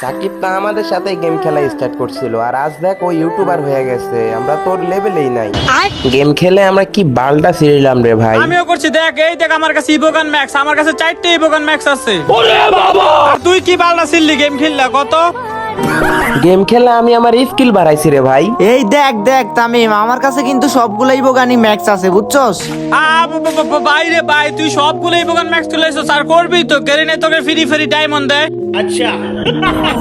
সাকিব তা আমাদের সাথে গেম খেলা স্টার্ট করছিল আর আজ দেখ ও ইউটিউবার হয়ে গেছে আমরা তোর লেভেলেই নাই। গেম খেলে আমরা কি বালটা ছিঁড়লাম রে ভাই? আমিও করছি দেখ এই দেখ আমার কাছে ইবোগান ম্যাক্স আমার কাছে চারটে ইবোগান ম্যাক্স আছে। ওরে বাবা! আর তুই কি বালটা ছিললি গেম খেললা কত? গেম খেলে আমি আমার স্কিল বাড়াইছি রে ভাই। এই দেখ দেখ তামিম আমার কাছে কিন্তু সবগুলাই বোগানি ম্যাক্স আছে বুঝছস? বাইরে ভাই তুই সবগুলাই ইবোগান ম্যাক্স তুলে এসো স্যার করবি তো কেরিনে তোকে ফ্রি ফ্রি ডায়মন্ড দেয়। আচ্ছা।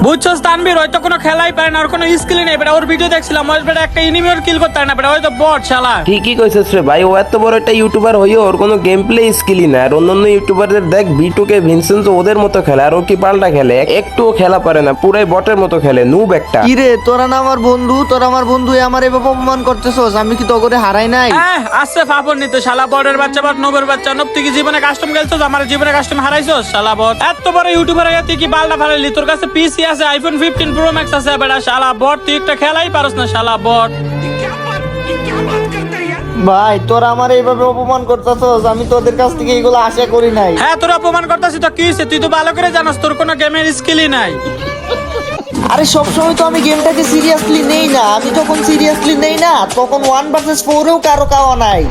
বুঝছস তানবীর হয়তো কোনো খেলাই পারে না ওর কোনো স্কিল নেই বেটা। ওর ভিডিও দেখছিলাম ওর বেটা একটা কিল করতে পারে না বেটা। হয়তো বট শালা। ঠিকই কইছিস রে ভাই? ও এত বড় একটা ইউটিউবার হইও ওর কোনো গেম প্লে স্কিলই না আর অন্যান্য ইউটিউবারদের দেখ বিটুকে ভিনসেন্স ওদের মতো খেলে আর ও কি পাল্টা খেলে? একটুও খেলা পারে না পুরাই বটের মতো খেলে নুব একটা। কিরে তোরা না আমার বন্ধু তোরা আমার বন্ধু আমার এভাবে অপমান করতেছস? আমি কি তো করে হারাই নাই? হ্যাঁ আসছে ফাপড় নিতে। শালা বটের বাচ্চা বাট নবের বাচ্চা। নব তুই কি জীবনে কাস্টম খেলছস? আমার জীবনে কাস্টম হারাইছস? শালা বট। এত বড় ইউটিউবার হয়ে তুই কি বালটা ফালাইলি তোর কাছে পিসি আছে আইফোন 15 প্রো ম্যাক্স আছে বেটা শালা বট তুই একটা খেলাই পারস না শালা বট। ভাই তোরা আমার এইভাবে অপমান করতেছস আমি তোদের কাছ থেকে এগুলো আশা করি নাই। হ্যাঁ তোর অপমান করতেছিস তো কি হয়েছে তুই তো ভালো করে জানাস তোর কোনো গেমের স্কিলই নাই। আরে সবসময় তো আমি গেমটাকে সিরিয়াসলি নেই না। আমি যখন সিরিয়াসলি নেই না তখন ওয়ান ভার্সেস ফোরেও কারও কাওয়া নাই।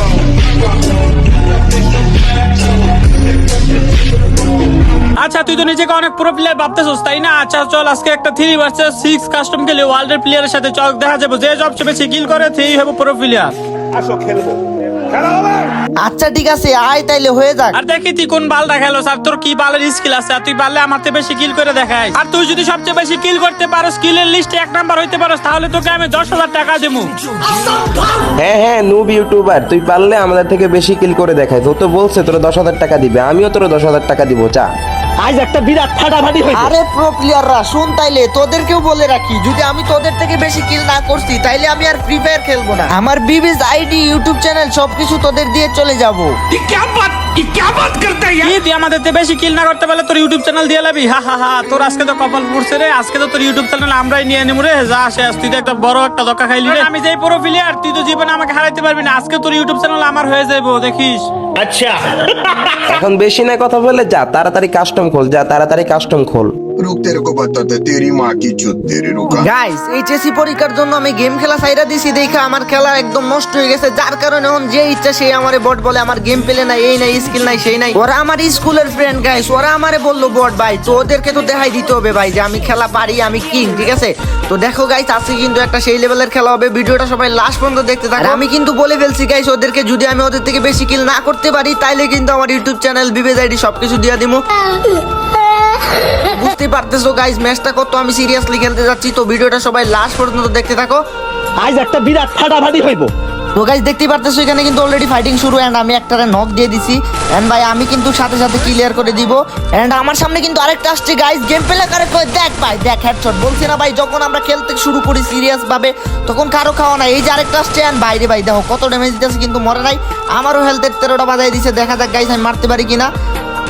আচ্ছা তুই তো নিজেকে অনেক প্রো প্লেয়ার ভাবতেছিস তাই না? আচ্ছা চল আজকে একটা থ্রি ভার্সেস সিক্স কাস্টম খেলি ওয়ার্ল্ডের প্লেয়ারের সাথে চল দেখা যাবে। যে সবচেয়ে বেশি কিল করে সেই হবে প্রো প্লেয়ার আচ্ছা ঠিক আছে আয় তাইলে হয়ে যাক। আর দেখি তুই কোন বালটা খেলো স্যার তোর কি বালের স্কিল আছে আর তুই পারলে আমার থেকে বেশি কিল করে দেখাই আর তুই যদি সবচেয়ে বেশি কিল করতে পারো স্কিলের লিস্টে এক নাম্বার হইতে পারো তাহলে তোকে আমি দশ হাজার টাকা দেবো। হ্যাঁ হ্যাঁ নুব ইউটিউবার তুই পারলে আমাদের থেকে বেশি কিল করে দেখাই তো তো বলছে তোরা দশ হাজার টাকা দিবে আমিও তোর দশ হাজার টাকা দিব চা আজ একটা বিরাট ফাটাফাটি হয়েছে আরে প্রো প্লেয়াররা শুন তাইলে তোদেরকেও বলে রাখি যদি আমি তোদের থেকে বেশি কিল না করছি তাইলে আমি আর ফ্রি ফায়ার খেলব না। আমার বিবিস আইডি ইউটিউব চ্যানেল সবকিছু তোদের দিয়ে চলে যাব। কি আমাদের থেকে বেশি কিল না করতে পারলে তোর ইউটিউব চ্যানেল দিয়ে লাবি হা হা হা তোর আজকে তো কপাল পড়ছে রে আজকে তো তোর ইউটিউব চ্যানেল আমরাই নিয়ে রে। যা শেষ তুই তো একটা বড় একটা ধক্কা খাইলি রে। আমি যেই পুরো প্লেয়ার তুই তো জীবনে আমাকে হারাইতে পারবি না আজকে তোর ইউটিউব চ্যানেল আমার হয়ে যাব দেখিস। এখন বেশি না কথা বলে যা তাড়াতাড়ি কাস্টম খোল যা তাড়াতাড়ি কাস্টম খোল। রুখতে রুখো বাচ্চাতে তেরি মা কি চুদ্দেরি রুকা গাইস এইচএসসি পরীক্ষার জন্য আমি গেম খেলা সাইরা দিছি দেখে আমার খেলা একদম নষ্ট হয়ে গেছে যার কারণে এখন যে ইচ্ছা সেই আমারে বট বলে আমার গেম পেলে না এই নাই স্কিল নাই সেই নাই ওরা আমার স্কুলের ফ্রেন্ড গাইস ওরা আমারে বলল বট ভাই তো ওদেরকে তো দেখাই দিতে হবে ভাই যে আমি খেলা পারি আমি কিং ঠিক আছে তো দেখো গাইস আজকে কিন্তু একটা সেই লেভেলের খেলা হবে ভিডিওটা সবাই লাস্ট পর্যন্ত দেখতে থাকো আমি কিন্তু বলে ফেলছি গাইস ওদেরকে যদি আমি ওদের থেকে বেশি কিল না করতে পারি তাইলে কিন্তু আমার ইউটিউব চ্যানেল বিবেজ আইডি সবকিছু দিয়ে দিমু বুঝতে পারতেছো গাইস ম্যাচটা কত আমি সিরিয়াসলি খেলতে যাচ্ছি। তো ভিডিওটা সবাই লাস্ট পর্যন্ত দেখতে থাকো। আজ একটা বিরাট ফাটাফাটি হইব। তো গাইস দেখতে পারতেছো এখানে কিন্তু অলরেডি ফাইটিং শুরু এন্ড আমি একটারে নক দিয়ে দিছি। এন্ড ভাই আমি কিন্তু সাথে সাথে ক্লিয়ার করে দিব। এন্ড আমার সামনে কিন্তু আরেকটা আসছে গাইস গেম প্লে করে দেখ ভাই দেখ হেডশট বলছি না ভাই যখন আমরা খেলতে শুরু করি সিরিয়াস ভাবে তখন কারও খাওয়া নাই। এই যে আরেকটা আসছে এন্ড বাইরে ভাই দেখো কত ড্যামেজ দিতেছে কিন্তু মরে নাই। আমারও হেলথের তেরোটা বাজাই দিছে। দেখা যাক গাইস আমি মারতে পারি কিনা।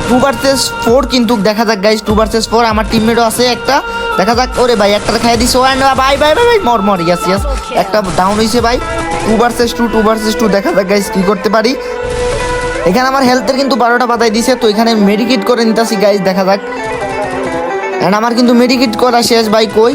টু ভার্সেস ফোর কিন্তু দেখা যাক গাইস টু ভার্সেস ফোর আমার টিমমেটও আছে একটা। দেখা যাক, ওরে ভাই একটা খাই দিছে। ওয়ান বাই বাই বাই মর মর ইয়াস ইয়াস একটা ডাউন হয়েছে ভাই। Two versus two two versus two দেখা যাক গাইস কি করতে পারি। এখানে আমার হেলথের কিন্তু বারোটা বাতাই দিছে, তো এখানে মেডিকেট করে নিতেছি গাইস দেখা যাক। এন্ড আমার কিন্তু মেডিকেট করা শেষ, ভাই, কই?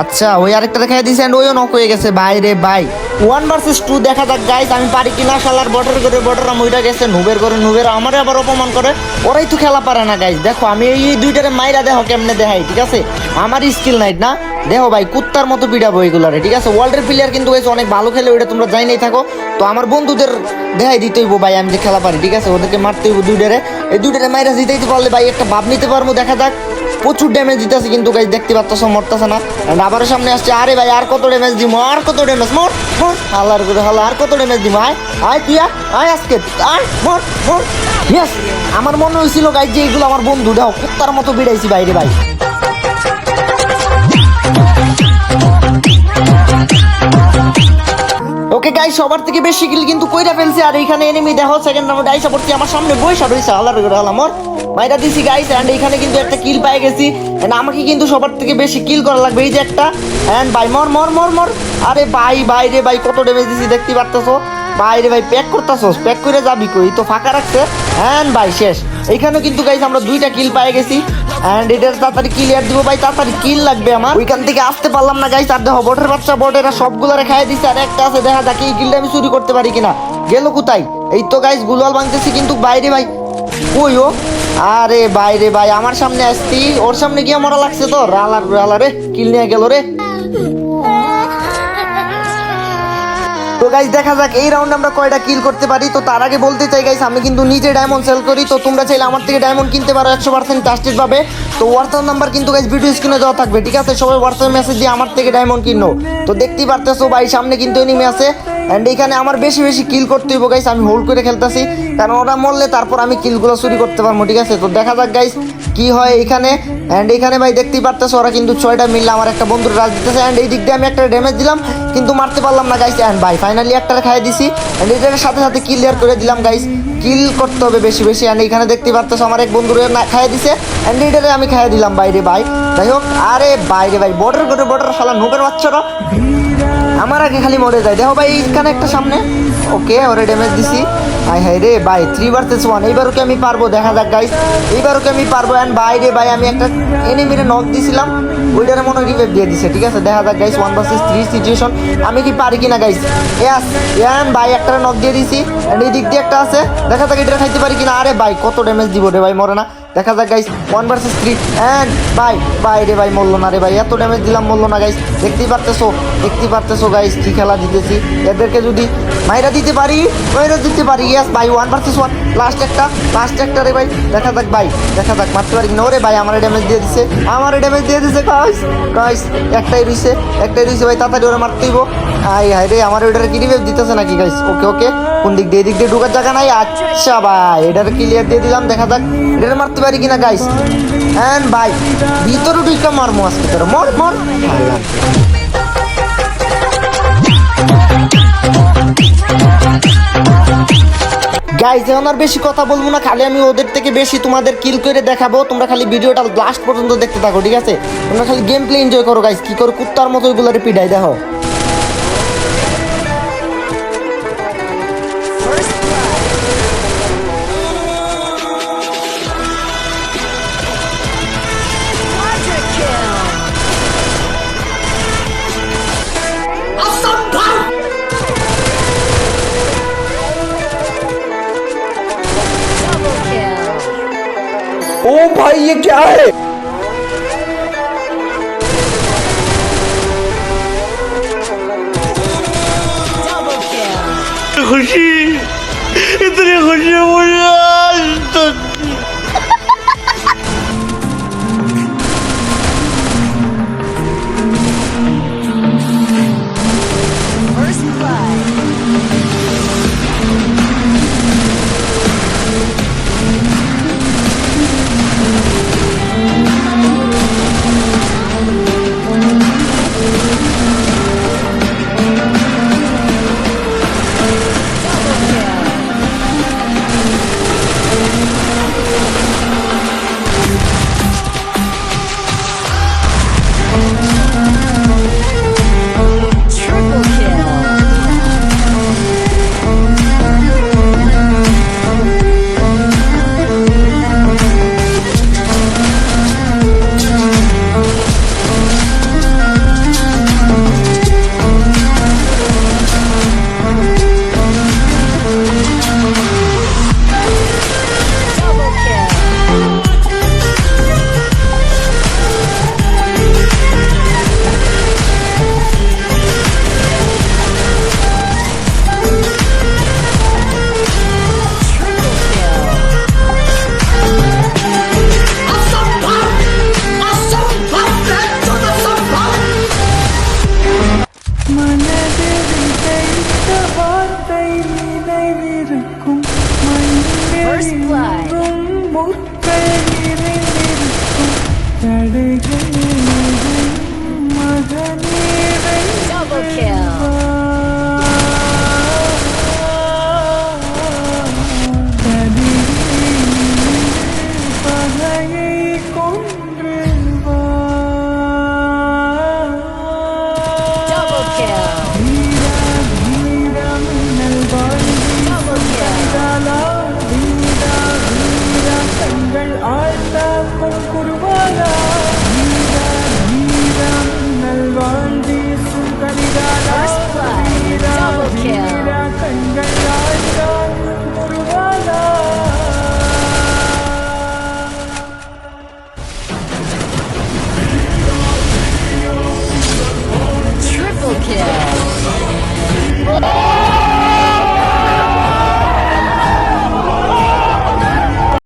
আচ্ছা ওই আরেকটা দেখাই দিছে এন্ড ওইও নক হয়ে গেছে। ভাই রে ভাই ওয়ান ভার্সেস টু দেখা যাক গাইস আমি পারি কিনা। শালার বর্ডার করে বর্ডার মইটা গেছে, নুবের করে নুবের আমারে আবার অপমান করে। ওরাই তো খেলা পারে না গাইস দেখো, আমি এই দুইটারে মাইরা দেখো কেমনে দেখাই, ঠিক আছে? আমার স্কিল নাই, না? দেখো ভাই, কুত্তার মতো পিড়াবো এগুলারে ঠিক আছে? ওয়ার্ল্ডের প্লেয়ার কিন্তু গাইস অনেক ভালো খেলে, ওইটা তোমরা যাই নাই থাকো। তো আমার বন্ধুদের দেখাই দিতে হইবো ভাই, আমি যে খেলা পারি, ঠিক আছে? ওদেরকে মারতে হইবো দুইটারে। এই দুইটারে মাইরা জিতাইতে পারলে ভাই, একটা ভাব নিতে পারব, দেখা যাক। প্রচুর ড্যামেজ দিতেছে কিন্তু গাইজ দেখতে পাচ্ছ মরতেছে না। আবার সামনে আসছে, আরে ভাই, আর কত ড্যামেজ দিব আর কত ড্যামেজ মর মর। হালার করে হালা, আর কত ড্যামেজ দিব আয় আয় তিয়া আয় আজকে, আয়, মর মর। ইয়েস আমার মনে হয়েছিল গাইজ যে এগুলো আমার বন্ধু, দাও, কুত্তার মতো বিড়াইছি বাইরে, ভাই। ওকে সবার থেকে বেশি কিল কিন্তু কইরা ফেলছে। আর এখানে এনিমি দেখো সেকেন্ড রাউন্ড আইসা পড়ছি আমার সামনে বইসা রইছে আলার করে হলাম মোর। মাইরা দিছি গাইস এন্ড এইখানে কিন্তু একটা কিল পেয়ে গেছি। এন্ড আমাকে কিন্তু সবার থেকে বেশি কিল করা লাগবে, এই যে একটা। এন্ড ভাই, মর মর মর মর। আরে ভাই ভাই রে ভাই, কত ড্যামেজ দিছি, দেখতে পারতেছো? ভাই রে ভাই প্যাক করতেছস? প্যাক করে যাবি কই? তো ফাঁকা রাখছে এন্ড ভাই, শেষ। এইখানে কিন্তু গাইস আমরা দুইটা কিল পেয়ে গেছি। এন্ড এটা তাড়াতাড়ি ক্লিয়ার দিব ভাই, তাড়াতাড়ি কিল লাগবে আমার। ওইখান থেকে আসতে পারলাম না গাইস আর দেখো, বটের বাচ্চা, বটেরা সবগুলো খাইয়ে দিচ্ছে আর একটা আছে, দেখা যাক এই কিলটা আমি চুরি করতে পারি কিনা। গেল কোথায়? এই তো গাইস গুলাল ভাঙতেছি কিন্তু বাইরে ভাই। কই ও? আরে বাইরে ভাই, আমার সামনে আসতি। ওর সামনে গিয়ে মরা লাগছে তো। রালার রালারে কিল নিয়ে গেল রে। তো গাইস দেখা যাক, এই রাউন্ড আমরা কয়টা কিল করতে পারি। তো তার আগে বলতে চাই গাইজ আমি কিন্তু নিজে ডায়মন্ড সেল করি। তো তোমরা চাইলে আমার থেকে ডায়মন্ড কিনতে পারো, একশো পার্সেন্ট ট্রাস্টেড পাবে। তো হোয়াটসঅ্যাপ নাম্বার কিন্তু গাইজ ভিডিও স্ক্রিনে দেওয়া থাকবে, ঠিক আছে? সবাই হোয়াটসঅ্যাপ মেসেজ দিয়ে আমার থেকে ডায়মন্ড কিনো। তো দেখতেই পারতেছো, ভাই, সামনে কিন্তু এনিমি আছে। অ্যান্ড এখানে আমার বেশি বেশি কিল করতে হইব গাইস আমি হোল্ড করে খেলতেছি। কারণ ওরা মরলে তারপর আমি কিলগুলো চুরি করতে পারব, ঠিক আছে? তো দেখা যাক গাইস কি হয় এখানে। অ্যান্ড এখানে ভাই, দেখতেই পারতেছে, ওরা কিন্তু ছয়টা মিললে আমার একটা বন্ধুর রাজ দিতেছে। অ্যান্ড এই দিক দিয়ে আমি একটা ড্যামেজ দিলাম, কিন্তু মারতে পারলাম না গাইস অ্যান্ড ভাই ফাইনালি একটা খাইয়ে দিছি। অ্যান্ড এটার সাথে সাথে ক্লিয়ার করে দিলাম গাইস কিল করতে হবে বেশি বেশি। অ্যান্ড এখানে দেখতেই পারতেছো, আমার এক বন্ধুর না খাইয়ে দিছে। অ্যান্ড এটারে আমি খাইয়ে দিলাম, বাইরে, ভাই। যাই হোক, আরে বাইরে, ভাই বর্ডার করে বর্ডার শালা, নোকের বাচ্চারা। আমার আগে খালি মরে যায়। দেখো ভাই এখানে একটা সামনে। ওকে ওরে ড্যামেজ দিছি। হাই হাই রে ভাই থ্রি ভার্সেস ওয়ান এইবার ওকে আমি পারব? দেখা যাক গাইস এইবার ওকে আমি পারব? অ্যান্ড ভাই রে ভাই, আমি একটা এনিমিরে নক দিছিলাম। ওইটারে মনে রিভাইভ দিয়ে দিছে, ঠিক আছে? দেখা যাক guys one versus three situation আমি কি পারি কিনা গাইস ইয়াস ইয়ান ভাই একটা নক দিয়ে দিছি। অ্যান্ড এই দিক দিয়ে একটা আছে। দেখা যাক এটা খাইতে পারি কিনা। আরে ভাই, কত ড্যামেজ দিব রে ভাই, মরে না। দেখা যাক guys one versus three and ভাই ভাই রে ভাই, মরলো না রে ভাই। এত ড্যামেজ দিলাম, মরলো না গাইস দেখতেই পারতেছো? দেখতেই পারতেছো গাইস কি খেলা দিতেছি। এদেরকে যদি মাইরা দিতে পারি, মাইরা দিতে পারি। ইয়াস ভাই ওয়ান ভার্সেস ওয়ান লাস্ট একটা লাস্ট একটা রে ভাই। দেখা যাক ভাই, দেখা যাক, মারতে পারি না? রে ভাই, আমার ড্যামেজ দিয়ে দিছে। আমার ড্যামেজ দিয়ে দিছে গাইস গাইস একটাই রইছে একটাই রইছে ভাই, তাড়াতাড়ি ওরা মারতেইব আই হাই রে, আমার ওইটারে কি রিভাইভ দিতেছে নাকি গাইস ওকে ওকে কোন দিক দিয়ে দিক দিয়ে ঢুকার জায়গা নাই? আচ্ছা ভাই, এটার ক্লিয়ার দিয়ে দিলাম, দেখা যাক এটা মারতে পারি কিনা গাইস এন্ড ভাই, ভিতরে ঢুকা মারমো আজকে তোর। মর মর। গাইজ এখন আর বেশি কথা বলব না, খালি আমি ওদের থেকে বেশি তোমাদের কিল করে দেখাবো। তোমরা খালি ভিডিওটা লাস্ট পর্যন্ত দেখতে থাকো, ঠিক আছে? তোমরা খালি গেম প্লে এনজয় করো গাইজ কি করো কুত্তার মতো ওইগুলো পিডাই দেখো। ये क्या है? खुशी इतनी खुशी मुझे आज तक।